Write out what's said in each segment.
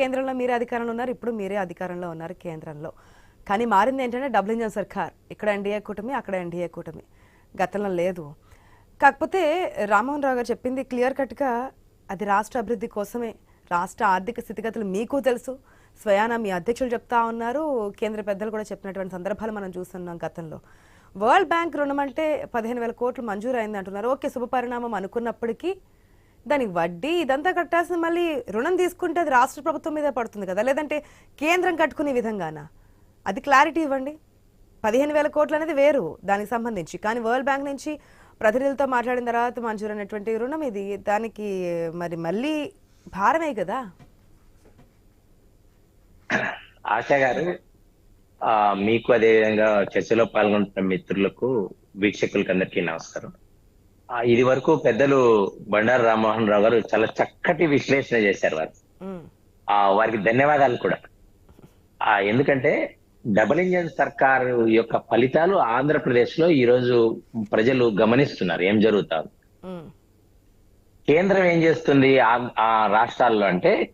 కేంద్రంలో మీరే అధికారంలో ఉన్నారు ఇప్పుడు మీరే అధికారంలో ఉన్నారు కేంద్రంలో. కానీ మారింది ఏంటంటే డబుల్ ఇంజన్ సర్కార్. ఇక్కడ ఎన్డీఏ కూటమి అక్కడ ఎన్డీఏ కూటమి. గతంలో లేదు. కాకపోతే రామ్మోహన్ రావు గారు చెప్పింది క్లియర్ కట్గా అది రాష్ట్ర అభివృద్ధి కోసమే. రాష్ట్ర ఆర్థిక స్థితిగతులు మీకు తెలుసు. స్వయాన మీ అధ్యక్షులు చెప్తా ఉన్నారు. కేంద్ర పెద్దలు కూడా చెప్పినటువంటి సందర్భాలు మనం చూస్తున్నాం గతంలో. వరల్డ్ బ్యాంక్ రుణం అంటే పదిహేను వేల కోట్లు మంజూరు అయింది అంటున్నారు. ఓకే శుభపరిణామం అనుకున్నప్పటికీ దానికి వడ్డీ ఇదంతా కట్టాల్సింది మళ్ళీ రుణం తీసుకుంటే అది రాష్ట్ర ప్రభుత్వం మీద పడుతుంది కదా. లేదంటే కేంద్రం కట్టుకునే విధంగానా? అది క్లారిటీ ఇవ్వండి. పదిహేను వేల కోట్లు అనేది వేరు దానికి సంబంధించి. కానీ వరల్డ్ బ్యాంక్ నుంచి ప్రతినిధులతో మాట్లాడిన తర్వాత మంజూరు అనేటువంటి రుణం ఇది. దానికి మరి మళ్ళీ భారమే కదా? ఆశా గారు ఆ, మీకు అదే విధంగా చర్చలో పాల్గొంటున్న మిత్రులకు వీక్షకులకు అందరికీ నమస్కారం. ఇది వరకు పెద్దలు బండారు రామ్మోహన్ రావు గారు చాలా చక్కటి విశ్లేషణ చేశారు వారు. ఆ, వారికి ధన్యవాదాలు కూడా. ఆ ఎందుకంటే డబుల్ ఇంజన్ సర్కారు యొక్క ఫలితాలు ఆంధ్రప్రదేశ్లో ఈ రోజు ప్రజలు గమనిస్తున్నారు. ఏం జరుగుతారు ఉమ్, కేంద్రం ఏం చేస్తుంది? ఆ- ఆ రాష్ట్రాల్లో అంటే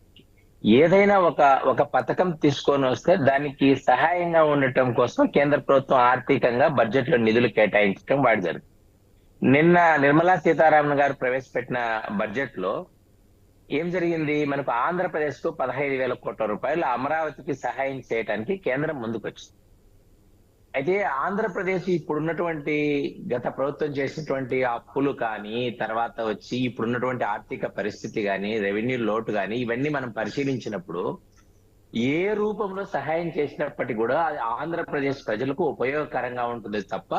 ఏదైనా ఒక ఒక పథకం తీసుకొని వస్తే దానికి సహాయంగా ఉండటం కోసం కేంద్ర ప్రభుత్వం ఆర్థికంగా బడ్జెట్లో నిధులు కేటాయించడం వాడి జరుగుతుంది. నిన్న నిర్మలా సీతారామన్ గారు ప్రవేశపెట్టిన బడ్జెట్లో ఏం జరిగింది? మనకు ఆంధ్రప్రదేశ్కు పదహైదు వేల కోట్ల రూపాయలు అమరావతికి సహాయం చేయడానికి కేంద్రం ముందుకొచ్చింది. అయితే ఆంధ్రప్రదేశ్ ఇప్పుడున్నటువంటి గత ప్రభుత్వం చేసినటువంటి అప్పులు కానీ తర్వాత వచ్చి ఇప్పుడున్నటువంటి ఆర్థిక పరిస్థితి కానీ రెవెన్యూ లోటు కానీ ఇవన్నీ మనం పరిశీలించినప్పుడు ఏ రూపంలో సహాయం చేసినప్పటికీ కూడా ఆంధ్రప్రదేశ్ ప్రజలకు ఉపయోగకరంగా ఉంటుంది తప్ప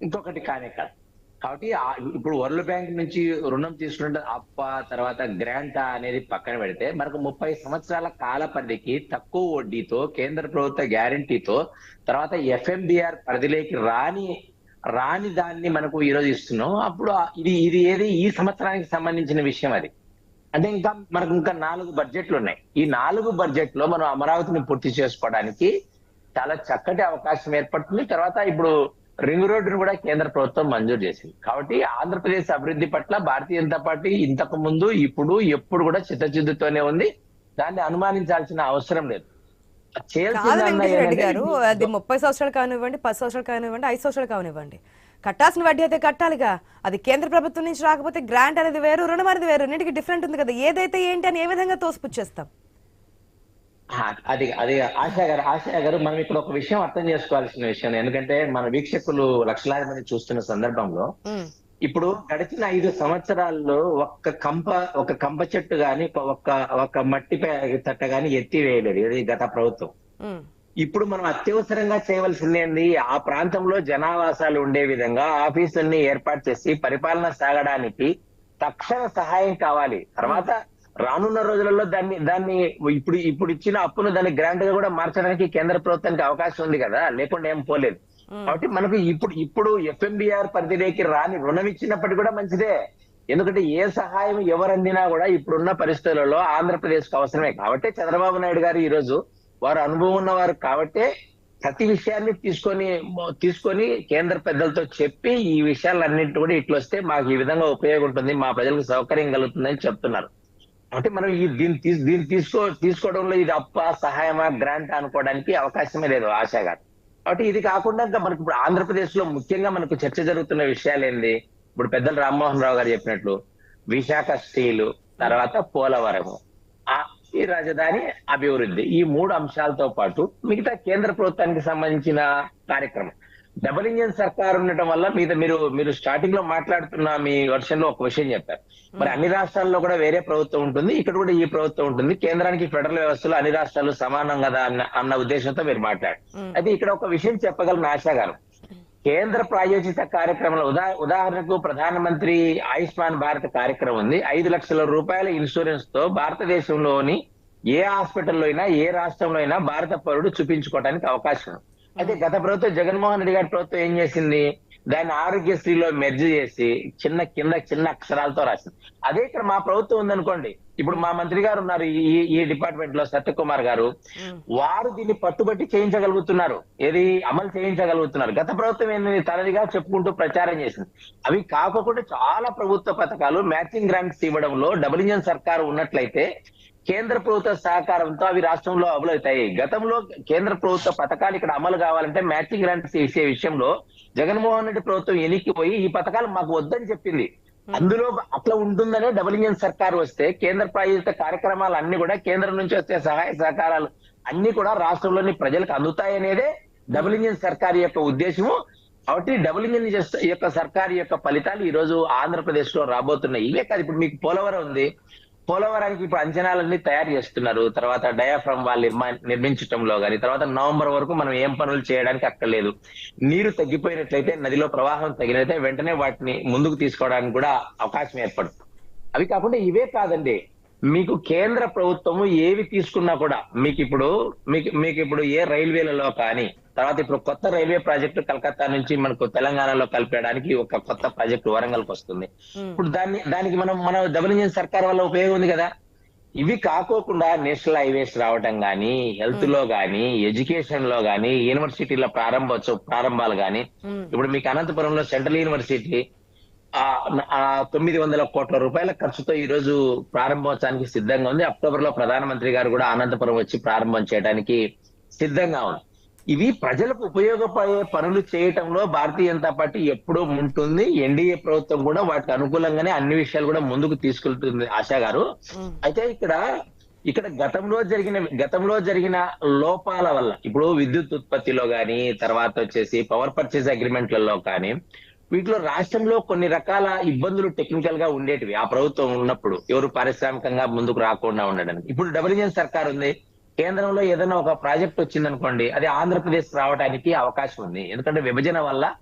ఇంకొకటి కానే కాదు. కాబట్టి ఇప్పుడు వరల్డ్ బ్యాంక్ నుంచి రుణం తీసుకుంటే అప్ప తర్వాత గ్రాంట్ అనేది పక్కన పెడితే మనకు ముప్పై సంవత్సరాల కాల పరిధికి తక్కువ వడ్డీతో కేంద్ర ప్రభుత్వ గ్యారంటీతో తర్వాత ఎఫ్ఎంబిఆర్ పరిధిలోకి రాని రాని దాన్ని మనకు ఈరోజు ఇస్తున్నాం. అప్పుడు ఇది ఇది ఏది? ఈ సంవత్సరానికి సంబంధించిన విషయం అది. అంటే ఇంకా మనకు ఇంకా నాలుగు బడ్జెట్లు ఉన్నాయి. ఈ నాలుగు బడ్జెట్లో మనం అమరావతిని పూర్తి చేసుకోవడానికి చాలా చక్కటి అవకాశం ఏర్పడుతుంది. తర్వాత ఇప్పుడు రింగ్ రోడ్డును కూడా కేంద్ర ప్రభుత్వం మంజూరు చేసింది. కాబట్టి ఆంధ్రప్రదేశ్ అభివృద్ధి పట్ల భారతీయ జనతా పార్టీ ఇంతకు ముందు ఇప్పుడు ఎప్పుడు కూడా చిత్తశుద్ధితోనే ఉంది. దాన్ని అనుమానించాల్సిన అవసరం లేదు. గారు అది ముప్పై సంవత్సరాలు కానివ్వండి పది సంవత్సరాలు కానివ్వండి ఐదు సంవత్సరాలు కానివ్వండి. కట్టాల్సిన వడ్డీ అయితే కట్టాలిగా. అది కేంద్ర ప్రభుత్వం నుంచి రాకపోతే గ్రాంట్ అనేది వేరు రుణం అనేది వేరు. రెండింటికి డిఫరెంట్ ఉంది కదా. ఏదైతే ఏంటి అని ఏ విధంగా తోసిపుచ్చేస్తాం? అది అది ఆశా గారు ఆశా గారు మనం ఇక్కడ ఒక విషయం అర్థం చేసుకోవాల్సిన విషయం ఎందుకంటే మన వీక్షకులు లక్షలాది మంది చూస్తున్న సందర్భంలో ఇప్పుడు గడిచిన ఐదు సంవత్సరాల్లో ఒక్క కంప ఒక కంప చెట్టు గాని ఒక్క ఒక మట్టి తట్ట గాని ఎత్తి వేయలేదు ఇది గత ప్రభుత్వం. ఇప్పుడు మనం అత్యవసరంగా చేయవలసింది ఏంది? ఆ ప్రాంతంలో జనావాసాలు ఉండే విధంగా ఆఫీసుల్ని ఏర్పాటు చేసి పరిపాలన సాగడానికి తక్షణ సహాయం కావాలి. తర్వాత రానున్న రోజులలో దాన్ని దాన్ని ఇప్పుడు ఇప్పుడు ఇచ్చిన అప్పును దాన్ని గ్రాంట్గా కూడా మార్చడానికి కేంద్ర ప్రభుత్వానికి అవకాశం ఉంది కదా. లేకుండా ఏం పోలేదు. కాబట్టి మనకు ఇప్పుడు ఇప్పుడు ఎఫ్ఎంబిఆర్ పరిధిలోకి రాని రుణం ఇచ్చినప్పటికీ కూడా మంచిదే. ఎందుకంటే ఏ సహాయం ఎవరు అందినా కూడా ఇప్పుడున్న పరిస్థితులలో ఆంధ్రప్రదేశ్కు అవసరమే. కాబట్టి చంద్రబాబు నాయుడు గారు ఈ రోజు వారు అనుభవం ఉన్నవారు కాబట్టే ప్రతి విషయాన్ని తీసుకొని తీసుకొని కేంద్ర పెద్దలతో చెప్పి ఈ విషయాలన్నింటి కూడా ఇట్లా వస్తే మాకు ఈ విధంగా ఉపయోగం ఉంటుంది మా ప్రజలకు సౌకర్యం కలుగుతుందని చెప్తున్నారు. అంటే మనం ఈ దీన్ని తీసు దీన్ని తీసుకో తీసుకోవడంలో ఇది అప్ప సహాయమా గ్రాంట్ అనుకోవడానికి అవకాశమే లేదు ఆశా గారు. కాబట్టి ఇది కాకుండా ఇంకా మనకి ఇప్పుడు ఆంధ్రప్రదేశ్లో ముఖ్యంగా మనకు చర్చ జరుగుతున్న విషయాలు ఏంది ఇప్పుడు పెద్దలు రామ్మోహన్ రావు గారు చెప్పినట్లు విశాఖ స్టీలు తర్వాత పోలవరము. ఆ ఈ రాజధాని అభివృద్ధి. ఈ మూడు అంశాలతో పాటు మిగతా కేంద్ర ప్రభుత్వానికి సంబంధించిన కార్యక్రమం. డబుల్ ఇంజిన్ సర్కార్ ఉండటం వల్ల మీద మీరు మీరు స్టార్టింగ్లో మాట్లాడుతున్న మీ వర్షన్లో ఒక విషయం చెప్పారు. మరి అన్ని రాష్ట్రాల్లో కూడా వేరే ప్రభుత్వం ఉంటుంది. ఇక్కడ కూడా ఈ ప్రభుత్వం ఉంటుంది. కేంద్రానికి ఫెడరల్ వ్యవస్థలో అన్ని రాష్ట్రాలు సమానం కదా అన్న అన్న ఉద్దేశంతో మీరు మాట్లాడారు. ఉమ్, అయితే ఇక్కడ ఒక విషయం చెప్పగలను ఆశా గారు కేంద్ర ప్రాయోజిత కార్యక్రమంలో ఉదా ఉదాహరణకు ప్రధానమంత్రి ఆయుష్మాన్ భారత్ కార్యక్రమం ఉంది. ఐదు లక్షల రూపాయల ఇన్సూరెన్స్తో భారతదేశంలోని ఏ హాస్పిటల్లో అయినా ఏ రాష్ట్రంలో అయినా భారత పౌరుడు చూపించుకోవడానికి అవకాశం ఉంది. అయితే గత ప్రభుత్వం జగన్మోహన్ రెడ్డి గారి ప్రభుత్వం ఏం చేసింది? దాన్ని ఆరోగ్యశ్రీలో మెర్జ్ చేసి చిన్న కింద చిన్న అక్షరాలతో రాసింది. అదే ఇక్కడ మా ప్రభుత్వం ఉందనుకోండి. ఇప్పుడు మా మంత్రి గారు ఉన్నారు ఈ ఈ డిపార్ట్మెంట్లో సత్యకుమార్ గారు. వారు దీన్ని పట్టుబట్టి చేయించగలుగుతున్నారు. ఏది అమలు చేయించగలుగుతున్నారు. గత ప్రభుత్వం ఏంది? తనదిగా చెప్పుకుంటూ ప్రచారం చేసింది. అవి కాకుండా చాలా ప్రభుత్వ పథకాలు మ్యాచింగ్ గ్రాంట్స్ ఇవ్వడంలో డబుల్ ఇంజన్ సర్కారు ఉన్నట్లయితే కేంద్ర ప్రభుత్వ సహకారంతో అవి రాష్ట్రంలో అమలవుతాయి. గతంలో కేంద్ర ప్రభుత్వ పథకాలు ఇక్కడ అమలు కావాలంటే మ్యాచింగ్ గ్రాంట్స్ ఇచ్చే విషయంలో జగన్మోహన్ రెడ్డి ప్రభుత్వం ఎనిక్కిపోయి ఈ పథకాలు మాకు వద్దని చెప్పింది. అందులో అట్లా ఉంటుందనే డబుల్ ఇంజన్ సర్కార్ వస్తే కేంద్ర ప్రాయోజిత కార్యక్రమాలు అన్ని కూడా కేంద్రం నుంచి వచ్చే సహాయ సహకారాలు అన్ని కూడా రాష్ట్రంలోని ప్రజలకు అందుతాయనేదే డబుల్ ఇంజన్ సర్కార్ యొక్క ఉద్దేశము. కాబట్టి డబుల్ ఇంజన్ యొక్క సర్కార్ యొక్క ఫలితాలు ఈ రోజు ఆంధ్రప్రదేశ్లో రాబోతున్నాయి. ఇవే కాదు ఇప్పుడు మీకు పోలవరం ఉంది. పోలవరానికి ఇప్పుడు అంచనాలన్నీ తయారు చేస్తున్నారు. తర్వాత డయాఫ్రమ్ వాళ్ళు నిర్మా నిర్మించడంలో గాని తర్వాత నవంబర్ వరకు మనం ఏం పనులు చేయడానికి అక్కర్లేదు. నీరు తగ్గిపోయినట్లయితే నదిలో ప్రవాహం తగినట్లయితే వెంటనే వాటిని ముందుకు తీసుకోవడానికి కూడా అవకాశం ఏర్పడుతుంది. అవి కాకుండా ఇవే కాదండి. మీకు కేంద్ర ప్రభుత్వము ఏవి తీసుకున్నా కూడా మీకు ఇప్పుడు మీకు మీకు ఇప్పుడు ఏ రైల్వేలలో కానీ తర్వాత ఇప్పుడు కొత్త రైల్వే ప్రాజెక్టు కలకత్తా నుంచి మనకు తెలంగాణలో కలిపేయడానికి ఒక కొత్త ప్రాజెక్టు వరంగల్కి వస్తుంది. ఇప్పుడు దాన్ని దానికి మనం మన డబుల్ ఇంజిన్ సర్కార్ వల్ల ఉపయోగం ఉంది కదా ఇవి కాకోకుండా నేషనల్ హైవేస్ రావటం గానీ హెల్త్లో గానీ ఎడ్యుకేషన్లో గానీ యూనివర్సిటీల ప్రారంభోత్సవ ప్రారంభాలు గానీ ఉమ్. ఇప్పుడు మీకు అనంతపురంలో సెంట్రల్ యూనివర్సిటీ ఆ తొమ్మిది వందల కోట్ల రూపాయల ఖర్చుతో ఈ రోజు ప్రారంభోత్సవానికి సిద్ధంగా ఉంది. అక్టోబర్లో ప్రధానమంత్రి గారు కూడా అనంతపురం వచ్చి ప్రారంభం చేయడానికి సిద్ధంగా ఉంది. ఇవి ప్రజలకు ఉపయోగపడే పనులు చేయటంలో భారతీయ జనతా పార్టీ ఎప్పుడూ ఉంటుంది ఎన్డీఏ ప్రభుత్వం కూడా వాటికి అనుకూలంగానే అన్ని విషయాలు కూడా ముందుకు తీసుకెళ్తుంది ఆశా గారు. అయితే ఇక్కడ ఇక్కడ గతంలో జరిగిన గతంలో జరిగిన లోపాల వల్ల ఇప్పుడు విద్యుత్ ఉత్పత్తిలో గాని తర్వాత వచ్చేసి పవర్ పర్చేస్ అగ్రిమెంట్లలో కానీ వీటిలో రాష్ట్రంలో కొన్ని రకాల ఇబ్బందులు టెక్నికల్గా ఉండేటివి. ఆ ప్రభుత్వం ఉన్నప్పుడు ఎవరు పారిశ్రామికంగా ముందుకు రాకుండా ఉండడానికి. ఇప్పుడు డబుల్ ఇంజన్ సర్కార్ ఉంది. కేంద్రంలో ఏదైనా ఒక ప్రాజెక్ట్ వచ్చిందనుకోండి అది ఆంధ్రప్రదేశ్ రావడానికి అవకాశం ఉంది. ఎందుకంటే విభజన వల్ల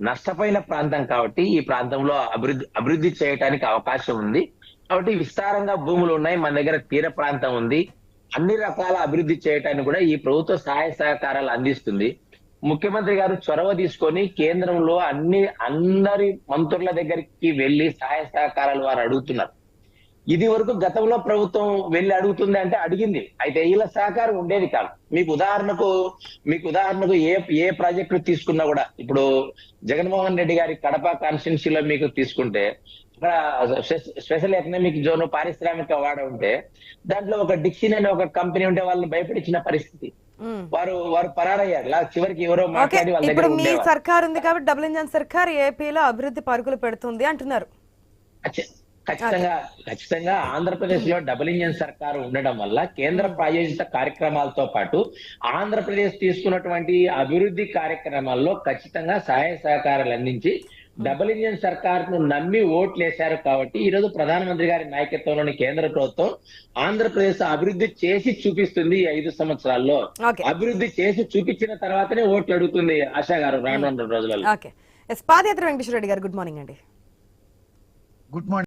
నష్టపోయిన ప్రాంతం కాబట్టి ఈ ప్రాంతంలో అభివృద్ధి అభివృద్ధి చేయడానికి అవకాశం ఉంది. కాబట్టి విస్తారంగా భూములు ఉన్నాయి. మన దగ్గర తీర ప్రాంతం ఉంది. అన్ని రకాల అభివృద్ధి చేయటానికి కూడా ఈ ప్రభుత్వ సహాయ సహకారాలు అందిస్తుంది. ముఖ్యమంత్రి గారు చొరవ తీసుకొని కేంద్రంలో అన్ని అందరి మంత్రుల దగ్గరికి వెళ్ళి సహాయ సహకారాలు వారు అడుగుతున్నారు. ఇది వరకు గతంలో ప్రభుత్వం వెళ్ళి అడుగుతుంది అంటే అడిగింది. అయితే ఇలా సహకారం ఉండేది కాదు. మీకు ఉదాహరణకు మీకు ఉదాహరణకు ఏ ఏ ప్రాజెక్టు తీసుకున్నా కూడా ఇప్పుడు జగన్మోహన్ రెడ్డి గారి కడప కాన్స్టిట్యున్సీలో మీకు తీసుకుంటే అక్కడ స్పెషల్ ఎకనామిక్ జోన్ పారిశ్రామిక వాడ ఉంటే దాంట్లో ఒక డిక్షన్ అనే ఒక కంపెనీ ఉంటే వాళ్ళని భయపడిచిన పరిస్థితి. వారు వారు పరారయ్యారు. చివరికి ఎవరో మాట్లాడి ఇప్పుడు మీ. సర్కార్ ఉంది కాబట్టి డబుల్ ఇంజన్ సర్కార్ ఏపీలో అభివృద్ధి పరుగులు పెడుతుంది అంటున్నారు. ఖచ్చి- ఖచ్చితంగా ఖచ్చితంగా ఆంధ్రప్రదేశ్లో డబుల్ ఇంజన్ సర్కారు ఉండడం వల్ల కేంద్ర ప్రాయోజిత కార్యక్రమాలతో పాటు ఆంధ్రప్రదేశ్ తీసుకున్నటువంటి అభివృద్ధి కార్యక్రమాల్లో ఖచ్చితంగా సహాయ సహకారాలు అందించి డబుల్ ఇంజన్ సర్కార్ను నమ్మి ఓట్లు వేశారు కాబట్టి ఈ రోజు ప్రధానమంత్రి గారి నాయకత్వంలోని కేంద్ర ప్రభుత్వం ఆంధ్రప్రదేశ్ అభివృద్ధి చేసి చూపిస్తుంది ఈ ఐదు సంవత్సరాల్లో. అభివృద్ధి చేసి చూపించిన తర్వాతనే ఓట్లు అడుగుతుంది ఆశా గారు రాను రెండు రోజులలో పాదయాత్ర వెంకటేశ్వర రెడ్డి గారు గుడ్ మార్నింగ్ అండి. Good morning.